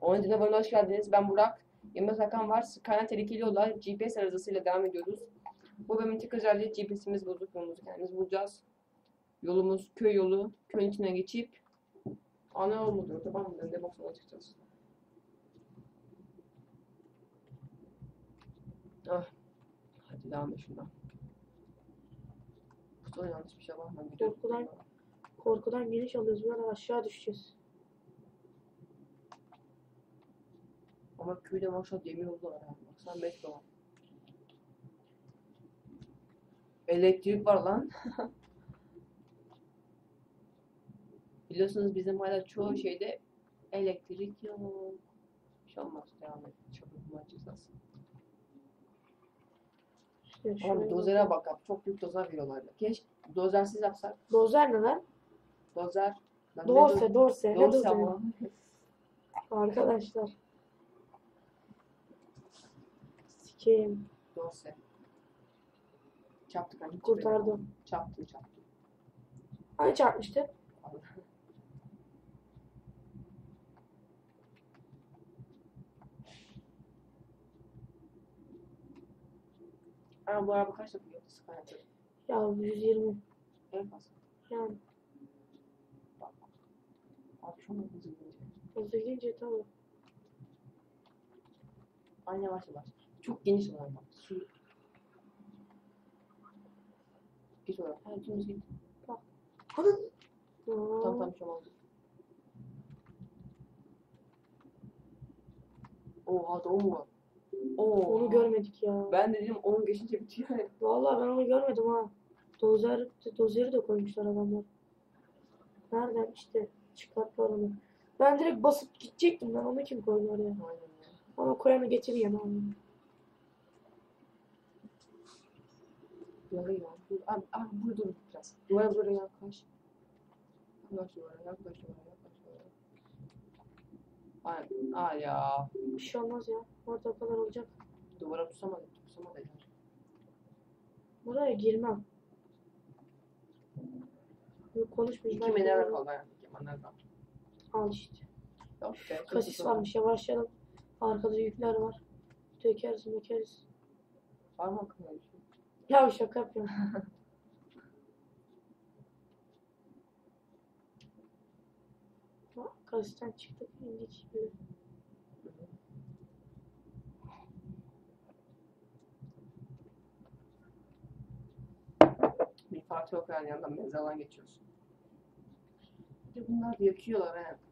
Oyun Canavarı'na hoş geldiniz. Ben Burak. Yılmaz Hakan var. Kaynak tehlikeli yollar GPS arızasıyla devam ediyoruz. Bu bölümün tek özelliği GPS'imiz bozuk yolumuzu kendimiz bulacağız. Yolumuz köy yolu. Köyün içine geçip ana yol mudur? Otoban mıdır? Ne boksuna çıkacağız. Ah. Hadi devam et şuradan. Kutuda yanlış bir şey var mı? Korkudan- Korkudan geniş alıyoruz. Böyle aşağı düşeceğiz. Ama köyde maşallah demir yolu da var. Baksana metro var. Elektrik var lan. Biliyorsunuz bizim hala çoğu şeyde elektrik yok. Bir şey olmaz. Devam et. Çabuk maç cezası. İşte bir dozere bak abi. Çok büyük dozer veriyorlar. Keşke dozersiz yapsak. Dozer ne lan? Dozer. Dorse, do- dorse. Ne dozer? Arkadaşlar. Sikeyim. Dorse. Çaptık hani. Kurtardım. Çaptım çaptım. Hani çarpmıştı? Ama bu araba kaç yapıyor? Sıkıntı. Ya 120. En fazla. Yani Bak. Abi çok hızlı gidiyor. hızlı gidince tabii. Aynı yavaş yavaş. Çok geniş olan bak. Su. Git oraya. Ha dümdüz git. Hadi. Tam Aa, tam şu oldu. Oha o mu? Oo. Onu görmedik ya. Ben de dedim onun geçince bitiyor. Vallahi ben onu görmedim ha. Dozer, dozeri de koymuşlar adamlar. Nereden işte çıkarttılar onu. Ben direkt basıp gidecektim ben onu kim koydu oraya. Aynen. Onu koyanı getireyim abi. Duvara ya. Dur. Abi, abi burada dur biraz. Duvara duvara yaklaş. Yaklaş duvara, yaklaş duvara, yaklaş duvara. Ay, ay ya. Bir şey olmaz ya. Orada o kadar olacak. Duvara pusamadı, pusamadı. Buraya girmem. Yok konuşmayayım. İki girerim. kaldı. İki kaldı. Al işte. Yok be. Kasis varmış yavaşlayalım. Arkada yükler var. Dökeriz dökeriz. Var mı aklına bir şey? Ya şaka yapıyorum. Kasisten çıktık indik bile. Bir parti yok yani yanından mezardan geçiyorsun. Bir bunlar yakıyorlar he.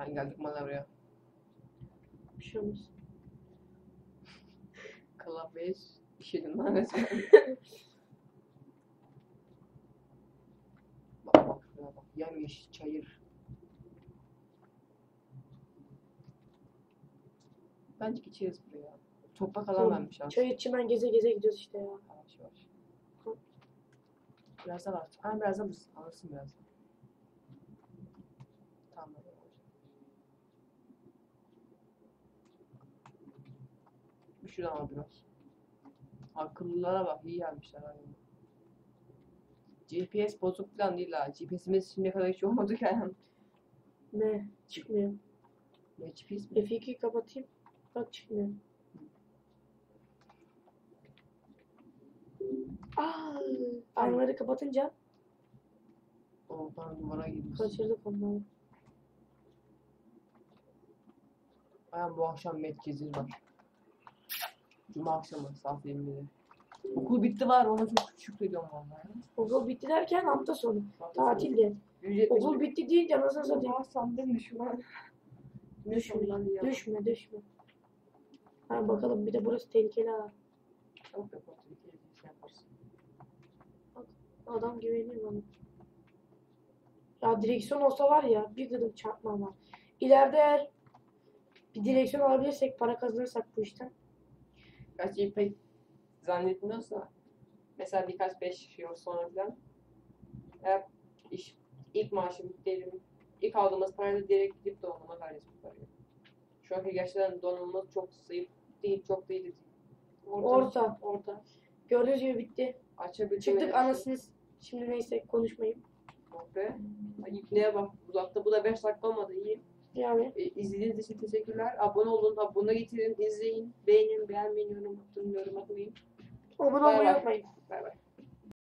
Hani geldik manavraya. Bir şey olmaz. Klavye işedim lan resmen. bak bak şuraya bak. Yemyeşil çayır. Bence geçeriz buraya. Toprak alan vermiş aslında. Çay çimen geze geze gidiyoruz işte ya. Yavaş yavaş. Biraz daha var. Ha biraz daha alırsın. Biraz. Tamam. hadi yavaş. Şuradan al biraz. Akıllılara bak iyi gelmişler aynı. GPS bozuk falan değil ha. GPS'imiz şimdiye kadar hiç olmadı yani. Ne? Çıkmıyor. Ne GPS mi? F2'yi kapatayım. Bak çıkmıyor. Aa, aynaları kapatınca Oradan duvara girmiş. kaçırdık onları. Aynen bu akşam merkezimiz var. Cuma akşamı saat 20'de. Okul bitti var ona çok şükrediyorum vallahi. Okul bitti derken hafta sonu. Saat Tatilde. Ücretli Okul bitti deyince nasıl satayım? Ya sandın düşman. Düşme, ya. düşme, düşme. Ha bakalım bir de burası tehlikeli ha. Yok yok Türkiye'de bir şey yaparsın. Adam güveniyor bana. Ya direksiyon olsa var ya bir gıdım çarpma ama. İleride eğer bir direksiyon alabilirsek para kazanırsak bu işten. Gerçi pek zannetmiyorsa mesela birkaç beş yıl sonra falan eğer iş ilk maaşım diyelim ilk aldığımız parayla direkt gidip donanıma veririz bu parayı. Şu anki gerçekten donanımımız çok zayıf değil, çok değil. Orta. Orta. Orta. Gördüğünüz gibi bitti. Açabildim. Çıktık anasınız. Şimdi neyse konuşmayayım. Bak be. Ay, İpneye bak. Uzakta bu da 5 dakika olmadı. İyi. Yani E, izlediğiniz için teşekkürler. Abone olun. Abone getirin. izleyin. Beğenin. Beğenmeyin. Yorum atın. Yorum atmayın. abone olmayı unutmayın. Bay bay.